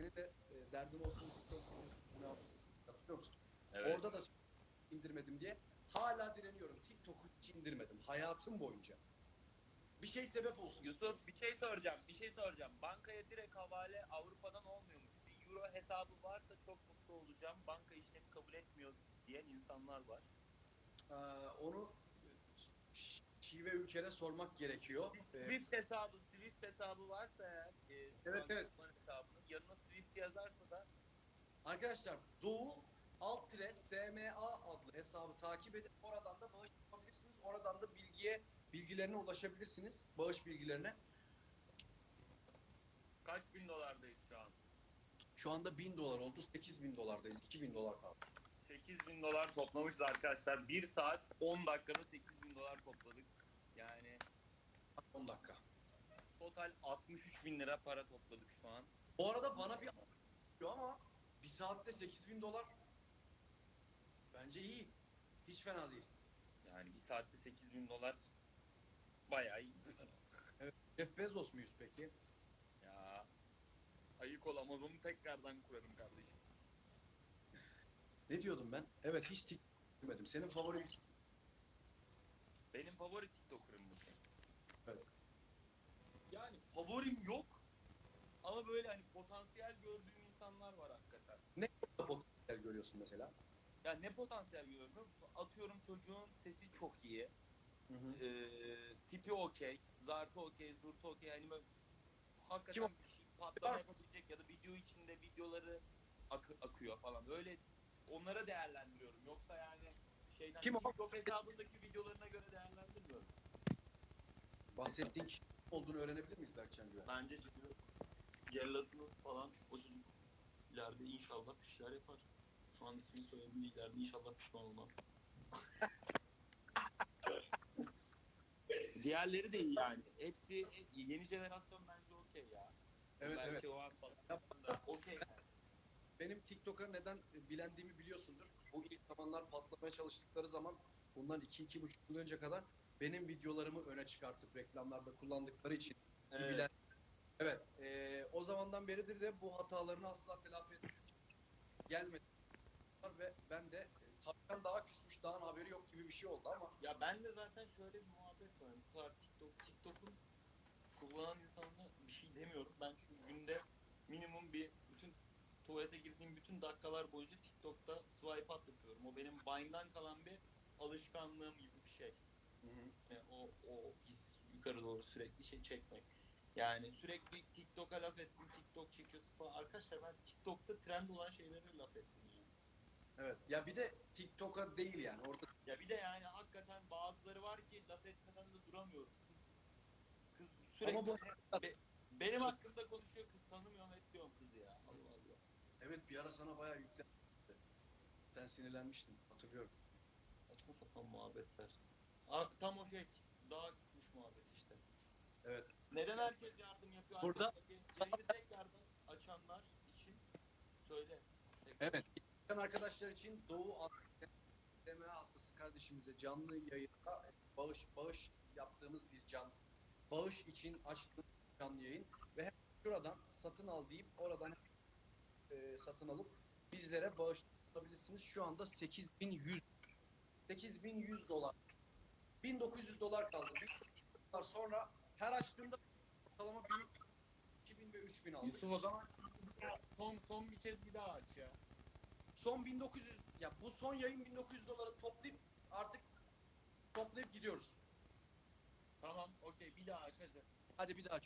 senin de e, derdin olsun hatırlıyor musun? Evet. Orada da indirmedim diye hala direniyorum. TikTok'u hiç indirmedim hayatım boyunca. Bir şey sebep olsun. Yusuf bir şey soracağım. Bir şey soracağım. Bankaya direkt havale Avrupa'dan olmuyormuş. Bir euro hesabı varsa çok mutlu olacağım. Banka işlemi kabul etmiyor diyen insanlar var. Ee, onu şive ülkene sormak gerekiyor. Ee, Swift hesabı, Swift hesabı varsa eğer, e, Evet, evet. Arkadaşlar Doğu alt tire SMA adlı hesabı takip edip oradan da bağış yapabilirsiniz. Oradan da bilgiye bilgilerine ulaşabilirsiniz. Bağış bilgilerine. kaç bin dolardayız şu an? Şu anda 1000 dolar oldu. 8000 dolardayız. 2000 dolar kaldı. 8 bin dolar toplamışız arkadaşlar. 1 saat 10 dakikada 8 bin dolar topladık. Yani 10 dakika. total 63 bin lira para topladık şu an. Bu arada bana bir saatte 8000 dolar bence iyi. Hiç fena değil. Yani bir saatte 8 bin dolar bayağı iyi. Jeff Bezos muyuz peki? ya ayık ol Amazon'u tekrardan kurarım kardeşim. Ne diyordum ben? Evet hiç TikTok görmedim. Senin favorin Benim favori TikToker'ım bu. Evet. Yani favorim yok. Ama böyle hani potansiyel gördüğüm insanlar var hakikaten. potansiyel görüyorsun mesela. Ya ne potansiyel görüyorum biliyor musun? Atıyorum çocuğun sesi çok iyi. Hı hı. Ee, tipi okey. Zartı okey, zurtu okey. Hani böyle hakikaten Kim bir şey patlama yapabilecek ya da video içinde videoları akı- akıyor falan. Böyle onlara değerlendiriyorum. Yoksa yani şeyden Kim o? TikTok hesabındaki videolarına göre değerlendirmiyorum. Bahsettiğin kişi olduğunu öğrenebilir miyiz Berkcan Güven? Bence Gerlat'ınız falan o çocuk ileride inşallah bir şeyler yapar. Şu an ismini söylediğim ileride inşallah pişman olmam. Diğerleri de iyi yani. Hepsi yeni jenerasyon bence okey ya. Evet Belki evet. o an falan. Okey yani. Benim TikTok'a neden bilendiğimi biliyorsundur. Bu ilk zamanlar patlamaya çalıştıkları zaman bundan 2-2,5 yıl önce kadar benim videolarımı öne çıkartıp reklamlarda kullandıkları için Evet. bilen. Evet. eee, o zamandan beridir de bu hatalarını asla telafi etmek gelmedi. Ve ben de e, tabii daha küsmüş, daha haberi yok gibi bir şey oldu ama Ya ben de zaten şöyle bir muhabbet var. Bu kadar TikTok, TikTok'un kullanan insanına bir şey demiyorum. Ben çünkü günde minimum bir bütün tuvalete girdiğim bütün dakikalar boyunca TikTok'ta swipe up yapıyorum. O benim Vine'dan kalan bir alışkanlığım gibi bir şey. Yani o, o his yukarı doğru sürekli şey çekmek. Yani sürekli TikTok'a laf ettim, TikTok çekiyorsun falan. Arkadaşlar ben TikTok'ta trend olan şeylere laf ettim yani. evet. Ya bir de TikTok'a değil yani. Orada Ya bir de yani hakikaten bazıları var ki laf etmeden de duramıyorum. Kız sürekli Ama bu- be- benim hakkımda konuşuyor kız tanımıyorum etmiyorum kızı ya. Allah Allah. evet bir ara sana bayağı yüklendi. Sen sinirlenmiştin. Hatırlıyorum. Saçma sapan muhabbetler. Tam o şey daha kısmış muhabbet işte. Evet. Neden herkes yardım yapıyor? Burada- Arkadaşlar, Yayını tekrardan açanlar için söyle. Evet. İlkan arkadaşlar için Doğu SMA hastası kardeşimize canlı yayında bağış bağış yaptığımız bir can bağış için açtığımız canlı yayın ve hem şuradan satın al deyip oradan e, satın alıp bizlere bağışlayabilirsiniz. Şu anda 8100 8100 dolar 1900 dolar kaldı. 1900 dolar sonra her açtığımda ortalama 1000 2000 ve 3000 aldık. Yusuf o zaman son son bir kez bir daha aç ya. Son 1900 ya bu son yayın 1900 doları toplayıp artık toplayıp gidiyoruz. Tamam okey bir daha aç hadi. Hadi bir daha aç.